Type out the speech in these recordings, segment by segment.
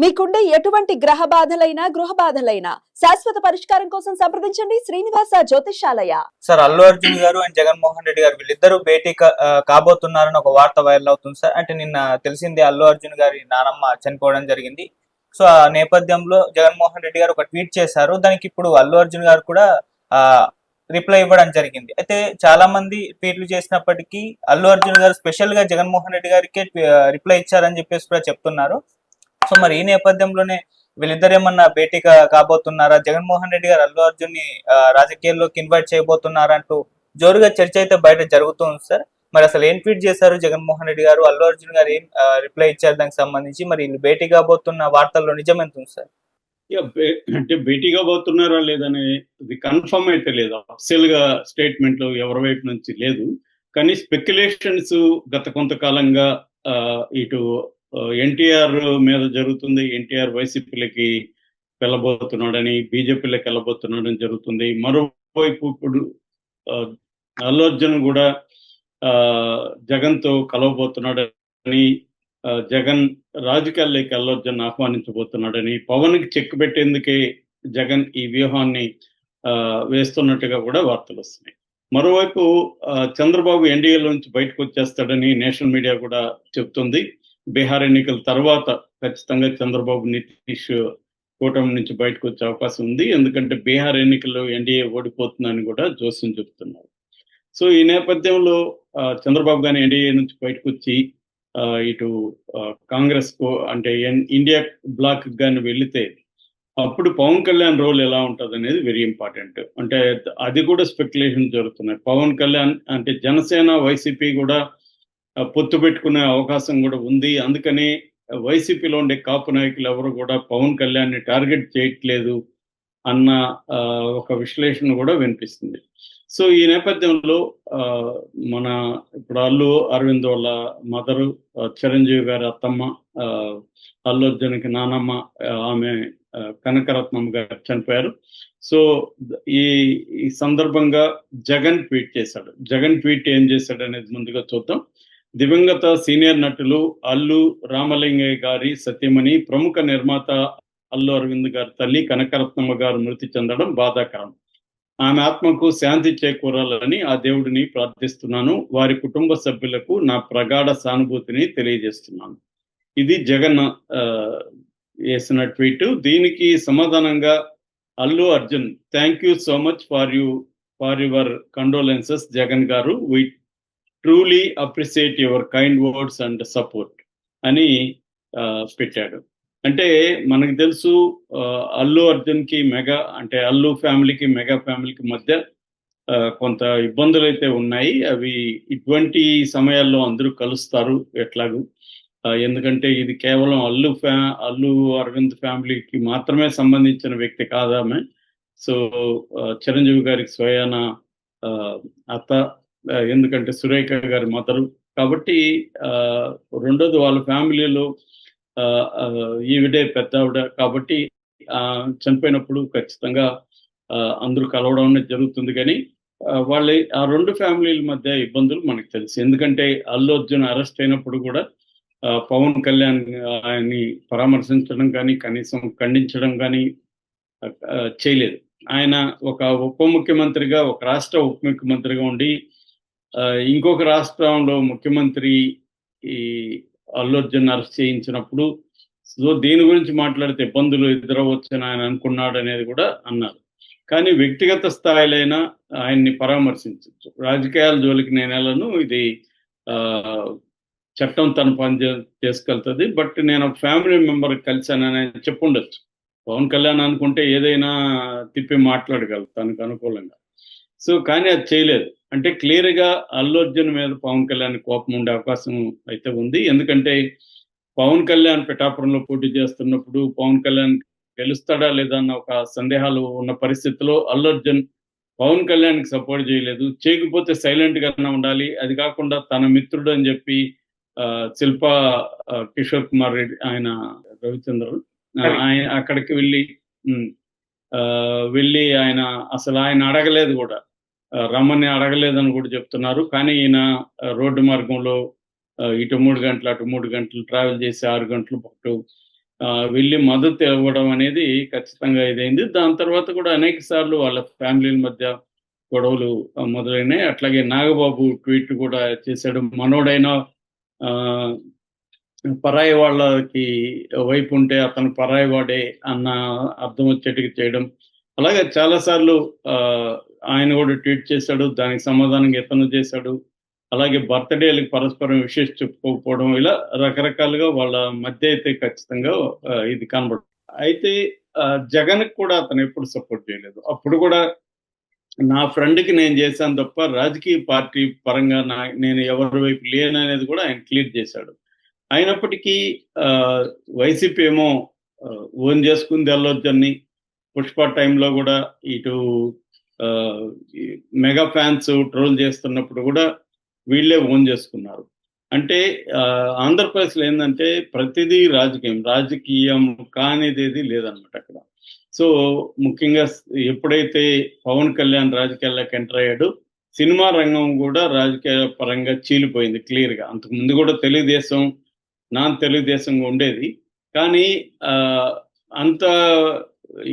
మీకుండే ఎటువంటి గ్రహ బాధలైనా గృహ బాధలైనా శాశ్వత పరిష్కారం కోసం సంప్రదించండి శ్రీనివాస జ్యోతిషాలయ సార్ అల్లు అర్జున్ గారు అండ్ జగన్మోహన్ రెడ్డి గారు వీళ్ళిద్దరూ భేటీ కాబోతున్నారని ఒక వార్త వైరల్ అవుతుంది సార్. అంటే నిన్న తెలిసింది అల్లు అర్జున్ గారి నానమ్మ చనిపోవడం జరిగింది. సో ఆ నేపథ్యంలో జగన్మోహన్ రెడ్డి గారు ఒక ట్వీట్ చేశారు. దానికి ఇప్పుడు అల్లు అర్జున్ గారు కూడా ఆ రిప్లై ఇవ్వడం జరిగింది. అయితే చాలా మంది ట్వీట్లు చేసినప్పటికీ అల్లు అర్జున్ గారు స్పెషల్గా జగన్మోహన్ రెడ్డి గారికి రిప్లై ఇచ్చారని చెప్పేసి కూడా చెప్తున్నారు. సో మరి ఈ నేపథ్యంలోనే వీళ్ళిద్దరు ఏమన్నా భేటీ కాబోతున్నారా? జగన్మోహన్ రెడ్డి గారు అల్లు అర్జున్ని రాజకీయాల్లోకి ఇన్వైట్ చేయబోతున్నారా అంటూ జోరుగా చర్చ అయితే బయట జరుగుతుంది సార్. మరి అసలు ఏం ట్వీట్ చేశారు జగన్మోహన్ రెడ్డి గారు అల్లు అర్జున్ గారు? ఏం రిప్లై ఇచ్చారు దానికి సంబంధించి? మరి వీళ్ళు భేటీ కాబోతున్న వార్తల్లో నిజం ఎంత ఉంది సార్? అంటే భేటీగా పోతున్నారా లేదని ఇది కన్ఫర్మ్ అయితే లేదు. అఫ్సియల్గా స్టేట్మెంట్ ఎవరి వైపు నుంచి లేదు. కానీ స్పెక్యులేషన్స్ గత కొంతకాలంగా ఆ, ఇటు ఎన్టీఆర్ మీద జరుగుతుంది. ఎన్టీఆర్ వైసీపీలకి వెళ్ళబోతున్నాడని బీజేపీలోకి వెళ్ళబోతున్నాడని జరుగుతుంది. మరోవైపు ఇప్పుడు అల్లు అర్జున్ కూడా ఆ, జగన్తో కలవబోతున్నాడని జగన్ రాజకీయాల్లోకి అల్లుర్జున్ ఆహ్వానించబోతున్నాడని పవన్కి చెక్ పెట్టేందుకే జగన్ ఈ వ్యూహాన్ని ఆ, వేస్తున్నట్టుగా కూడా వార్తలు వస్తున్నాయి. మరోవైపు చంద్రబాబు ఎన్డీఏ నుంచి బయటకు వచ్చేస్తాడని నేషనల్ మీడియా కూడా చెప్తుంది. బీహార్ ఎన్నికల తర్వాత ఖచ్చితంగా చంద్రబాబు నితీష్ కూటమి నుంచి బయటకు వచ్చే అవకాశం ఉంది. ఎందుకంటే బీహార్ ఎన్నికల్లో ఎన్డీఏ ఓడిపోతుందని కూడా జోస్యం చెప్తున్నారు సో ఈ నేపథ్యంలో చంద్రబాబు గాని ఎన్డీఏ నుంచి బయటకు వచ్చి ఇటు కాంగ్రెస్కు అంటే ఎన్- ఇండియా బ్లాక్ కానీ వెళితే అప్పుడు పవన్ కళ్యాణ్ రోల్ ఎలా ఉంటుంది అనేది వెరీ ఇంపార్టెంట్. అంటే అది కూడా స్పెక్యులేషన్ జరుగుతున్నాయి. పవన్ కళ్యాణ్ అంటే జనసేన వైసీపీ కూడా పొత్తు పెట్టుకునే అవకాశం కూడా ఉంది. అందుకని వైసీపీలో ఉండే కాపు నాయకులు ఎవరు కూడా పవన్ కళ్యాణ్ని టార్గెట్ చేయట్లేదు అన్న ఆ, ఒక విశ్లేషణ కూడా వినిపిస్తుంది. సో ఈ నేపథ్యంలో ఆ, మన ఇప్పుడు అల్లు అరవింద్ వాళ్ళ మదరు చిరంజీవి గారి అత్తమ్మ ఆ, అల్లు అర్జున్కి నానమ్మ ఆమె కనకరత్నమ్మ గారు చనిపోయారు. సో ఈ ఈ సందర్భంగా జగన్ ట్వీట్ చేశాడు. జగన్ ట్వీట్ ఏం చేశాడు అనేది ముందుగా చూద్దాం. దివంగత సీనియర్ నటులు అల్లు రామలింగయ్య గారి సత్యమణి ప్రముఖ నిర్మాత అల్లు అరవింద్ గారి తల్లి కనకరత్నమ్మ గారు మృతి చెందడం బాధాకరం. ఆమె ఆత్మకు శాంతి చేకూరాలని ఆ దేవుడిని ప్రార్థిస్తున్నాను. వారి కుటుంబ సభ్యులకు నా ప్రగాఢ సానుభూతిని తెలియజేస్తున్నాను. ఇది జగన్ వేసిన ట్వీట్. దీనికి సమాధానంగా Allu Arjun thank you so much for you for your condolences Jagan గారు. We truly appreciate your kind words and support అని ఆ, పెట్టాడు. అంటే మనకు తెలుసు ఆ, అల్లు అర్జున్కి మెగా అంటే అల్లు ఫ్యామిలీకి మెగా ఫ్యామిలీకి మధ్య కొంత ఇబ్బందులు అయితే ఉన్నాయి. అవి ఇటువంటి సమయాల్లో అందరూ కలుస్తారు ఎట్లాగూ. ఎందుకంటే ఇది కేవలం అల్లు ఫ్యా అల్లు అరవింద్ ఫ్యామిలీకి మాత్రమే సంబంధించిన వ్యక్తి కాదామె. సో చిరంజీవి గారికి స్వయాన ఆ, అత్త ఎందుకంటే సురేఖ గారి మదరు. కాబట్టి ఆ, రెండోది వాళ్ళ ఫ్యామిలీలో ఆ, ఈవిడే పెద్ద ఆవిడ. కాబట్టి ఆ, చనిపోయినప్పుడు ఖచ్చితంగా ఆ, అందరూ కలవడం అనేది జరుగుతుంది కానీ వాళ్ళ ఆ రెండు ఫ్యామిలీల మధ్య ఇబ్బందులు మనకు తెలుసు. ఎందుకంటే అల్లు అర్జున్ అరెస్ట్ అయినప్పుడు కూడా పవన్ కళ్యాణ్ ఆయన్ని పరామర్శించడం కానీ కనీసం ఖండించడం కానీ చేయలేదు. ఆయన ఒక ఉప ముఖ్యమంత్రిగా ఒక రాష్ట్ర ఉప ముఖ్యమంత్రిగా ఉండి ఇంకొక రాష్ట్రంలో ముఖ్యమంత్రి ఈ అల్లు అర్జున్ అరెస్ట్ చేయించినప్పుడు సో దీని గురించి మాట్లాడితే ఇబ్బందులు ఎదురవచ్చని ఆయన అనుకున్నాడు అనేది కూడా అన్నారు. కానీ వ్యక్తిగత స్థాయిలైనా ఆయన్ని పరామర్శించవచ్చు రాజకీయాల జోలికి నేను వెళ్ళను ఇది ఆ, చట్టం తన పని చేసుకెళ్తుంది బట్ నేను ఫ్యామిలీ మెంబర్ కలిసాను అని చెప్పుండొచ్చు. పవన్ కళ్యాణ్ అనుకుంటే ఏదైనా తిప్పి మాట్లాడగలరు తనకు అనుకూలంగా. సో కానీ అది చేయలేదు. అంటే క్లియర్గా అల్లు అర్జున్ మీద పవన్ కళ్యాణ్ కోపం ఉండే అవకాశం అయితే ఉంది. ఎందుకంటే పవన్ కళ్యాణ్ పిఠాపురంలో పోటీ చేస్తున్నప్పుడు పవన్ కళ్యాణ్ గెలుస్తాడా లేదా అన్న ఒక సందేహాలు ఉన్న పరిస్థితిలో అల్లు అర్జున్ పవన్ కళ్యాణ్కి సపోర్ట్ చేయలేదు. చేయకపోతే సైలెంట్ గానే ఉండాలి. అది కాకుండా తన మిత్రుడు అని చెప్పి ఆ, శిల్పా కిషోర్ కుమార్ రెడ్డి ఆయన రవిచంద్రన్ ఆ, ఆయన అక్కడికి వెళ్ళి వెళ్ళి ఆయన అసలు ఆయన అడగలేదు కూడా. రమ్మని అడగలేదని కూడా చెప్తున్నారు. కానీ ఈయన రోడ్డు మార్గంలో ఇటు మూడు గంటలు అటు మూడు గంటలు ట్రావెల్ చేసి ఆరు గంటల పాటు వెళ్ళి మద్దతు ఇవ్వడం అనేది ఖచ్చితంగా ఇదైంది. దాని తర్వాత కూడా అనేక సార్లు వాళ్ళ ఫ్యామిలీల మధ్య గొడవలు మొదలైనాయి. అట్లాగే నాగబాబు ట్వీట్ కూడా చేశాడు. మనోడైనా ఆ, పరాయి వాళ్ళకి వైపు ఉంటే అతను పరాయి వాడే అన్న అర్థం వచ్చేట్టుగా చేయడం అలాగే చాలాసార్లు ఆ, ఆయన కూడా ట్వీట్ చేశాడు దానికి సమాధానం ఇతను చేశాడు. అలాగే బర్త్డేలకు పరస్పరం విశేష చెప్పుకోకపోవడం ఇలా రకరకాలుగా వాళ్ళ మధ్య అయితే ఖచ్చితంగా ఇది కనబడు అయితే ఆ, కూడా అతను ఎప్పుడు సపోర్ట్ చేయలేదు. అప్పుడు కూడా నా ఫ్రెండ్కి నేను చేశాను తప్ప రాజకీయ పార్టీ పరంగా నా నేను ఎవరి వైపు లేను అనేది కూడా ఆయన క్లియర్ చేశాడు. అయినప్పటికీ ఆ, వైసీపీ ఏమో ఓన్ చేసుకుంది వెళ్ళొద్దని పుష్ప టైంలో కూడా ఇటు మెగా ఫ్యాన్స్ ట్రోల్ చేస్తున్నప్పుడు కూడా వీళ్ళే ఓన్ చేసుకున్నారు. అంటే ఆంధ్రప్రదేశ్లో ఏంటంటే ప్రతిదీ రాజకీయం రాజకీయం కానిది ఏది లేదనమాట అక్కడ. సో ముఖ్యంగా ఎప్పుడైతే పవన్ కళ్యాణ్ రాజకీయాల్లోకి ఎంటర్ అయ్యాడు సినిమా రంగం కూడా రాజకీయ పరంగా చీలిపోయింది క్లియర్గా. అంతకు ముందు కూడా తెలుగుదేశం నాన్ తెలుగుదేశంగా ఉండేది. కానీ ఆ, అంత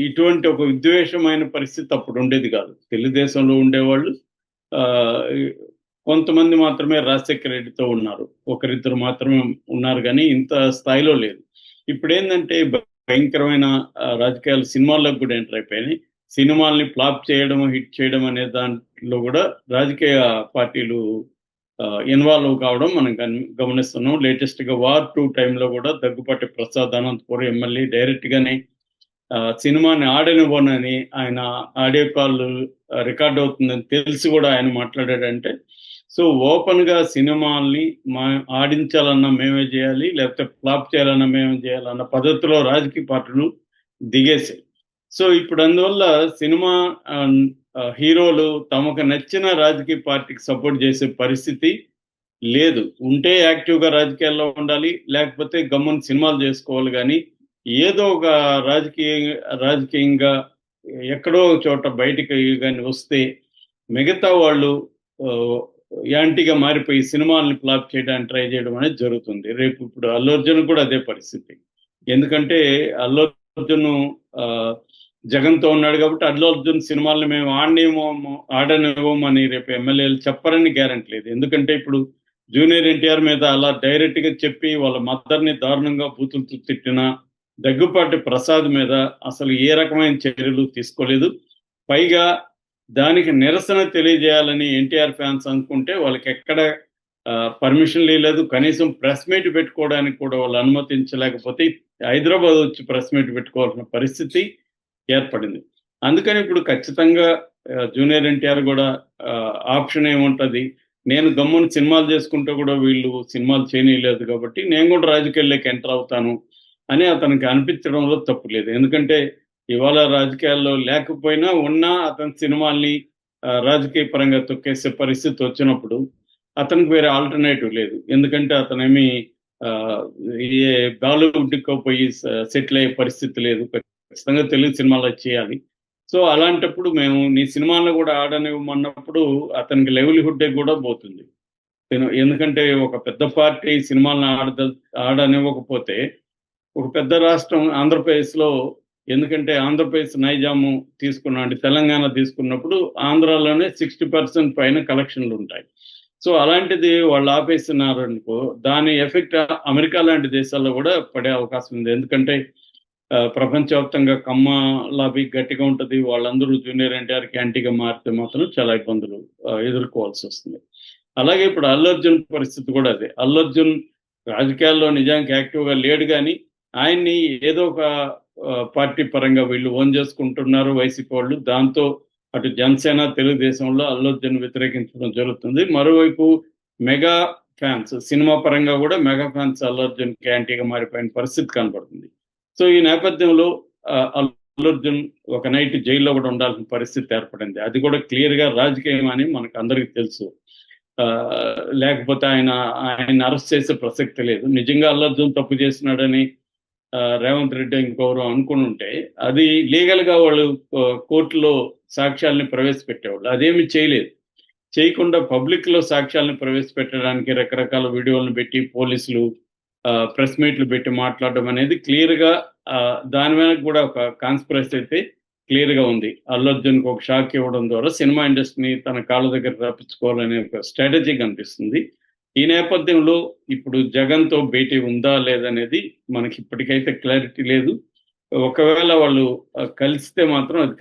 ఇటువంటి ఒక విద్వేషమైన పరిస్థితి అప్పుడు ఉండేది కాదు. తెలుగుదేశంలో ఉండేవాళ్ళు ఆ, కొంతమంది మాత్రమే రాజశేఖర రెడ్డితో ఉన్నారు. ఒకరిద్దరు మాత్రమే ఉన్నారు కానీ ఇంత స్థాయిలో లేదు. ఇప్పుడు ఏంటంటే భయంకరమైన రాజకీయాలు సినిమాల్లోకి కూడా ఎంటర్ అయిపోయినాయి. సినిమాల్ని ఫ్లాప్ చేయడం హిట్ చేయడం అనే దాంట్లో కూడా రాజకీయ పార్టీలు ఇన్వాల్వ్ కావడం మనం గమనిస్తున్నాం. లేటెస్ట్గా వార్ టూ టైంలో కూడా దగ్గుపాటి ప్రసాద్ అనంతపురం ఎమ్మెల్యే డైరెక్ట్ గానే సినిమాని ఆడనివ్వనని ఆయన ఆడియో కాల్ రికార్డ్ అవుతుందని తెలిసి కూడా ఆయన మాట్లాడాడంటే సో ఓపెన్గా సినిమాల్ని మా ఆడించాలన్నా మేమే చేయాలి లేకపోతే ఫ్లాప్ చేయాలన్నా మేమే చేయాలన్న పద్ధతిలో రాజకీయ పార్టీలు దిగేసాయి సో ఇప్పుడు అందువల్ల సినిమా హీరోలు తమకు నచ్చిన రాజకీయ పార్టీకి సపోర్ట్ చేసే పరిస్థితి లేదు. ఉంటే యాక్టివ్గా రాజకీయాల్లో ఉండాలి లేకపోతే గమ్మున సినిమాలు చేసుకోవాలి కానీ ఏదో ఒక రాజకీయ రాజకీయంగా ఎక్కడో ఒక చోట బయటికి కానీ వస్తే మిగతా వాళ్ళు యాంటీగా మారిపోయి సినిమాల్ని ఫ్లాప్ చేయడానికి ట్రై చేయడం అనేది జరుగుతుంది. రేపు ఇప్పుడు అల్లు అర్జున్ కూడా అదే పరిస్థితి. ఎందుకంటే అల్లు అర్జున్ ఆ, జగన్తో ఉన్నాడు కాబట్టి అల్లు అర్జున్ సినిమాల్ని మేము ఆడనేమో ఆడనివ్వమని రేపు ఎమ్మెల్యేలు చెప్పరని గ్యారంటీ లేదు. ఎందుకంటే ఇప్పుడు జూనియర్ ఎన్టీఆర్ మీద అలా డైరెక్ట్గా చెప్పి వాళ్ళ మద్దర్ని దారుణంగా బూతులు తిట్టిన దగ్గుపాటి ప్రసాద్ మీద అసలు ఏ రకమైన చర్యలు తీసుకోలేదు. పైగా దానికి నిరసన తెలియజేయాలని ఎన్టీఆర్ ఫ్యాన్స్ అనుకుంటే వాళ్ళకి ఎక్కడ పర్మిషన్ లేదు. కనీసం ప్రెస్ మీట్ పెట్టుకోవడానికి కూడా వాళ్ళు అనుమతించలేకపోతే హైదరాబాద్ వచ్చి ప్రెస్ మీట్ పెట్టుకోవాల్సిన పరిస్థితి ఏర్పడింది. అందుకని ఇప్పుడు ఖచ్చితంగా జూనియర్ ఎన్టీఆర్ కూడా ఆప్షన్ ఏముంటది? నేను గమ్మున సినిమాలు చేసుకుంటే కూడా వీళ్ళు సినిమాలు చేయనీయలేదు కాబట్టి నేను కూడా రాజకీయాల్లోకి ఎంటర్ అవుతాను. అని అతనికి అనిపించడంలో తప్పు లేదు. ఎందుకంటే ఇవాళ రాజకీయాల్లో లేకపోయినా ఉన్నా అతని సినిమాల్ని రాజకీయ పరంగా తొక్కేసే పరిస్థితి వచ్చినప్పుడు అతనికి వేరే ఆల్టర్నేటివ్ లేదు. ఎందుకంటే అతనేమి ఆ, ఏ బాలీవుడ్కో పోయి సెటిల్ అయ్యే పరిస్థితి లేదు. ఖచ్చితంగా తెలుగు సినిమాలో చేయాలి. సో అలాంటప్పుడు మేము నీ సినిమాల్లో కూడా ఆడనివ్వమన్నప్పుడు అతనికి లైవ్లీహుడ్ కూడా పోతుంది. నేను- ఎందుకంటే ఒక పెద్ద పార్టీ సినిమాలను ఆడద ఆడనివ్వకపోతే ఒక పెద్ద రాష్ట్రం ఆంధ్రప్రదేశ్లో ఎందుకంటే ఆంధ్రప్రదేశ్ నైజాము తీసుకున్నాడు తెలంగాణ తీసుకున్నప్పుడు ఆంధ్రాలోనే సిక్స్టీ పర్సెంట్ పైన కలెక్షన్లు ఉంటాయి. సో అలాంటిది వాళ్ళు ఆపేస్తున్నారు అనుకో దాని ఎఫెక్ట్ అమెరికా లాంటి దేశాల్లో కూడా పడే అవకాశం ఉంది. ఎందుకంటే ప్రపంచవ్యాప్తంగా కమ్మ లాబీ గట్టిగా ఉంటుంది. వాళ్ళందరూ జూనియర్ ఎన్టీఆర్కి యాంటీగా మారితే మాత్రం చాలా ఇబ్బందులు ఎదుర్కోవాల్సి వస్తుంది. అలాగే ఇప్పుడు అల్లు అర్జున్ పరిస్థితి కూడా అదే. అల్లు అర్జున్ రాజకీయాల్లో నిజానికి యాక్టివ్గా లేడు కానీ ఆయన్ని ఏదో ఒక పార్టీ పరంగా వీళ్ళు ఓన్ చేసుకుంటున్నారు వైసీపీ వాళ్ళు. దాంతో అటు జనసేన తెలుగుదేశంలో అల్లు వ్యతిరేకించడం జరుగుతుంది. మరోవైపు మెగా ఫ్యాన్స్ సినిమా పరంగా కూడా మెగా ఫ్యాన్స్ అల్లర్జున్ అర్జున్ యాంటీగా మారిపోయిన పరిస్థితి కనబడుతుంది. సో ఈ నేపథ్యంలో అల్లర్జున్ అల్లు అర్జున్ ఒక నైట్ జైల్లో కూడా ఉండాల్సిన పరిస్థితి ఏర్పడింది. అది కూడా క్లియర్గా రాజకీయం అని మనకు అందరికీ తెలుసు. ఆ, లేకపోతే ఆయన ఆయన అరెస్ట్ చేసే ప్రసక్తి లేదు. నిజంగా అల్లర్జున్ తప్పు చేసినాడని రేవంత్ రెడ్డి ఇంకొకరు అనుకుని ఉంటే అది లీగల్గా వాళ్ళు కోర్టులో సాక్ష్యాలని ప్రవేశపెట్టేవాళ్ళు. అదేమి చేయలేదు. చేయకుండా పబ్లిక్లో సాక్ష్యాలను ప్రవేశపెట్టడానికి రకరకాల వీడియోలను పెట్టి పోలీసులు ప్రెస్ మీట్లు పెట్టి మాట్లాడడం అనేది క్లియర్గా దాని వెనక కూడా ఒక కాన్స్పరసీ అయితే క్లియర్గా ఉంది. అల్లు అర్జున్కి ఒక షాక్ ఇవ్వడం ద్వారా సినిమా ఇండస్ట్రీని తన కాళ్ళ దగ్గర రప్పించుకోవాలనే ఒక స్ట్రాటజీ కనిపిస్తుంది. ఈ నేపథ్యంలో ఇప్పుడు జగన్తో భేటీ ఉందా లేదనేది మనకి ఇప్పటికైతే క్లారిటీ లేదు. ఒకవేళ వాళ్ళు కలిస్తే మాత్రం అది